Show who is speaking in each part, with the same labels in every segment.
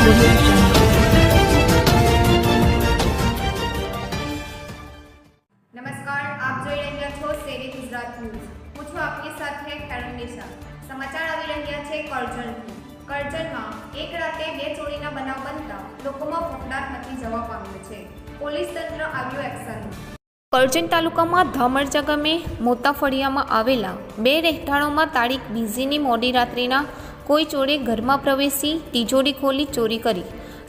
Speaker 1: નમસ્કાર, આપ જોઈ રહ્યા છો શેરી ગુજરાત ન્યૂઝ. આપની સાથે ખેડૂત સમાચાર આવી છે કરજણથી. કરજણમાં એક રાતે બે ચોરીના બનાવ લોકોમાં ફફડાટ મચી જવા પામ્યો છે. પોલીસ તંત્ર આવ્યું એક્શન. કરજણ તાલુકામાં ધામરજા ગામે મોતા ફળિયામાં આવેલા બે રહેઠાણોમાં તારીખ બીજીની મોડી રાત્રિના કોઈ ચોરે ઘરમાં પ્રવેશી તિજોરી ખોલી ચોરી કરી.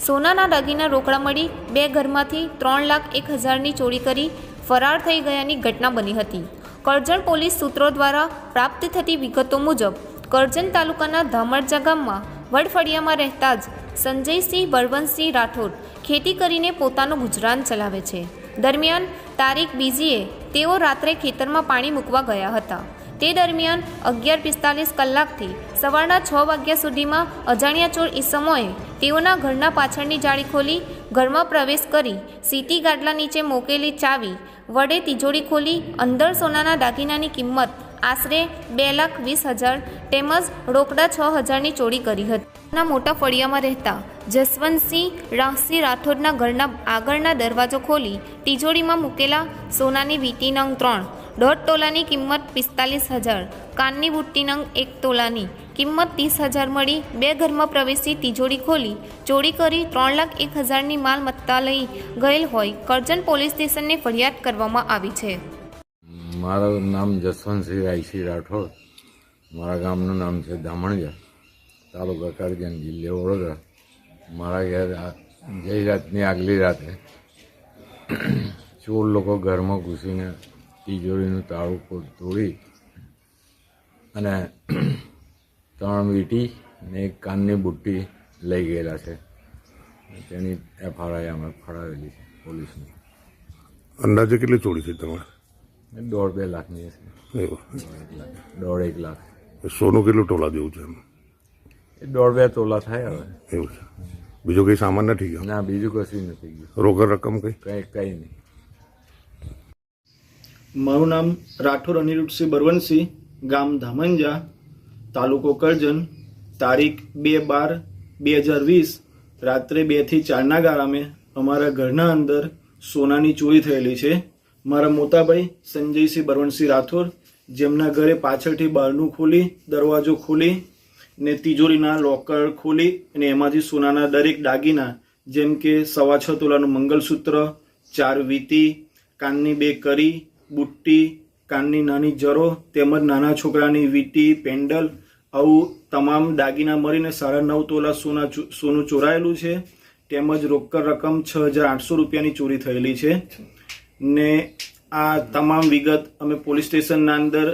Speaker 1: સોનાના દાગીના રોકડા મળી બે ઘરમાંથી ત્રણ લાખ એક હજારની ચોરી કરી ફરાર થઈ ગયાની ઘટના બની હતી. કરજણ પોલીસ સૂત્રો દ્વારા પ્રાપ્ત થતી વિગતો મુજબ, કરજણ તાલુકાના ધામરજા ગામમાં વડફળિયામાં રહેતા જ સંજયસિંહ બળવંતસિંહ રાઠોડ ખેતી કરીને પોતાનું ગુજરાન ચલાવે છે. દરમિયાન તારીખ બીજીએ તેઓ રાત્રે ખેતરમાં પાણી મૂકવા ગયા હતા. તે દરમિયાન અગિયાર પિસ્તાલીસ કલાકથી સવારના છ વાગ્યા સુધીમાં અજાણ્યા ચોર ઈસમોએ તેઓના ઘરના પાછળની જાળી ખોલી, ઘરમાં પ્રવેશ કરી સીટી ગાડલા નીચે મૂકેલી ચાવી, વડે તિજોરી ખોલી, અંદર સોનાના દાગીનાની કિંમત આશરે બે લાખ વીસ હજાર તેમજ રોકડા છ હજારની ચોરી કરી હતી. ના મોટા ફળિયામાં રહેતા જસવંતસિંહ રાહસિંહ રાઠોડના ઘરના આગળના દરવાજો ખોલી તિજોરીમાં મૂકેલા સોનાની વીટી નંગ ત્રણ, દોઢ તોલાની કિંમત પિસ્તાલીસ હજાર, કાનની બુટ્ટી નંગ એક તોલાની કિંમત ત્રીસ હજાર મળી બે ઘરમાં પ્રવેશી તિજોરી ખોલી. ચોરી કરી ત્રણ લાખ એક હજારની માલ મત્તા લઈ ગયેલ હોય કરજણ પોલીસ સ્ટેશનને ફરિયાદ કરવામાં આવી છે.
Speaker 2: મારું નામ જસવંતસિંહ રાયસિંહ રાઠોડ. મારા ગામનું નામ છે દામણજા તાલુકા કરજણ જિલ્લે વડોદરા. મારા ઘેર ગઈ રાતની આગલી રાતે ચોર લોકો ઘરમાં ઘૂસીને તિજોરીનું તાળું તોડી અને ત્રણ વીટી ને એક કાનની બુટ્ટી લઈ ગયેલા છે. તેની એફઆરઆઈ અમે ફડાવેલી છે પોલીસની.
Speaker 3: અંદાજે કેટલી ચોરી છે તમારે?
Speaker 2: દોઢ બે લાખની હશે. દોઢ એક લાખ.
Speaker 3: સોનું કેટલું ટોલા જેવું છે એમ?
Speaker 2: દોઢ બે તોલા થાય હવે.
Speaker 3: એવું છે. બીજું કંઈ સામાન નથી ગયો?
Speaker 2: ના બીજું કશું નથી ગયું.
Speaker 3: રોકડ રકમ કંઈ?
Speaker 2: કઈ કઈ નહીં.
Speaker 4: મારું નામ રાઠોર અનિરુદ્ધસિંહ બરવનસિંહ ગામ ધામંજા તાલુકો કરજણ તારીખ બે બાર બે હજાર વીસ રાત્રે બેથી ચારના ગાળામે અમારા ઘરના અંદર સોનાની ચોરી થયેલી છે. મારા મોટાભાઈ સંજયસિંહ બરવનસિંહ રાઠોર જેમના ઘરે પાછળથી બારણું ખોલી દરવાજો ખોલી ને તિજોરીના લોકર ખોલી અને એમાંથી સોનાના દરેક દાગીના, જેમ કે સવા છ તોલાનું મંગલસૂત્ર, ચાર વીતી કાનની બે કરી, બુટ્ટી, કાનની નાની જરો તેમજ નાના છોકરાની વીટી, પેન્ડલ આવું તમામ દાગીના મળીને સાડા નવ તોલા સોના સોનું ચોરાયેલું છે. તેમજ રોકડ રકમ છ હજાર આઠસો રૂપિયાની ચોરી થયેલી છે. ને આ તમામ વિગત અમે પોલીસ સ્ટેશનના અંદર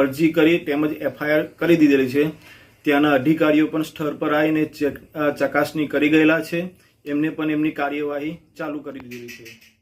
Speaker 4: અરજી કરી તેમજ એફઆઈઆર કરી દીધેલી છે. ત્યાંના અધિકારીઓ પણ સ્થળ પર આવીને ચેક- ચકાસણી કરી ગયેલા છે. એમને પણ એમની કાર્યવાહી ચાલુ કરી દીધી છે.